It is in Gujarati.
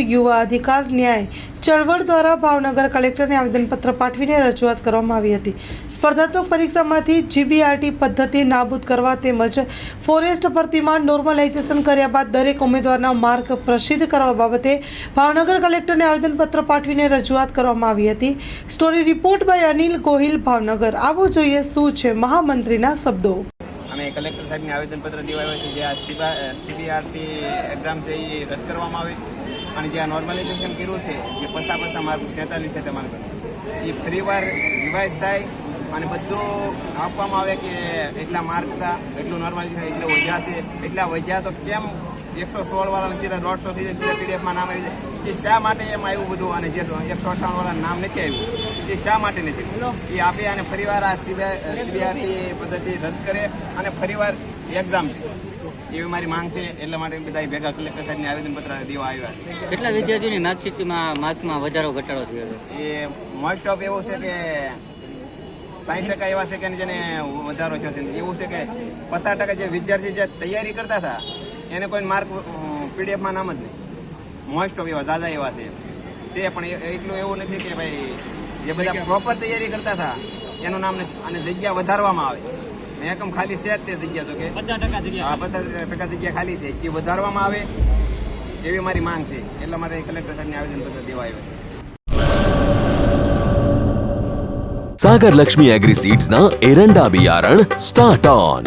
યુવા અધિકાર, ન્યાય, ચળવળ દ્વારા ભાવનગર કલેક્ટરને આવેદનપત્ર પાઠવીને રજૂઆત કરવામાં આવી હતી. સ્પર્ધાત્મક પરીક્ષામાંથી જીબીઆરટી પદ્ધતિ નાબૂદ કરવા તેમજ ફોરેસ્ટ ભરતીમાં નોર્મલાઇઝેશન કર્યા બાદ દરેક ઉમેદવારના માર્ક પ્રસિદ્ધ કરવા બાબતે ભાવનગર કલેક્ટરને આવેદનપત્ર પાઠવીને રજૂઆત કરવામાં આવી હતી. Story report by Anil Gohil, Bhavnagar. આવો જોઈએ શું છે મહામંત્રીના શબ્દો. અમે કલેક્ટર સાહેબને આવેદનપત્ર દેવાયું છે. જે આ સીબીઆરટી એક્ઝામ છે એ રદ કરવામાં આવે. અને જે આ નોર્મલાઇઝેશન કર્યું છે, જે પસા પસા માર્ક સેતાલીસ છે તમારે એ ફરીવાર રિવાઇઝ થાય અને બધું આપવામાં આવે કે એટલા માર્ક હતા, એટલું નોર્મલાઇઝેશન એટલે વધ્યા છે. એટલા વધ્યા તો કેમ એકસો સોળ વાળાને સીધા દોઢસો થઈ જાય સીધા પીડીએફમાં નામ આવી જાય. એ શા માટે એમ આવ્યું બધું? અને જે એકસો અઠ્ઠાવન વાળા નામ નથી આવ્યું. એ શા માટે નથી એ આપે અને ફરીવાર આ સીબીઆરટી પદ્ધતિ રદ કરે અને ફરીવાર એક્ઝામ એવી મારી માંગ છે. એટલા માટે બધા ભેગા કલેક્ટર સાહેબને આવેદનપત્ર દેવા આવ્યા કેટલા વિદ્યાર્થીઓની માર્કશીટમાં માર્કમાં વધારો ઘટાડો થયો એ મોસ્ટ ઓફ એવો છે કે સાહીઠ ટકા એવા છે કે જેને વધારો થયો છે. એવું છે કે પચાસ ટકા જે વિદ્યાર્થી જે તૈયારી કરતા હતા એને કોઈ માર્ક પીડીએફમાં નામ જ નહીં. મોસ્ટ ઓફ એવા દાદા એવા છે. છે પણ એટલું એવું નથી કે ભાઈ જે બધા પ્રોપર તૈયારી કરતા હતા એનું નામ નથી. અને જગ્યા વધારવામાં આવે. મેં એકમ ખાલી છે જ તે જગ્યા તો કે. હા પચાસ ટકા જગ્યા ખાલી છે. એ વધારવામાં આવે એવી મારી માંગ છે. એટલા માટે કલેક્ટર સાહેબને આવેદનપત્ર દેવા આવ્યું. છે ಸಾಗರ್ ಲಕ್ಷ್ಮಿ ಅಗ್ರಿಸೀಡ್ಸ್ನ ಎರಂಡಾ ಬಿಯಾರಣ್ ಸ್ಟಾರ್ಟ್ ಆನ್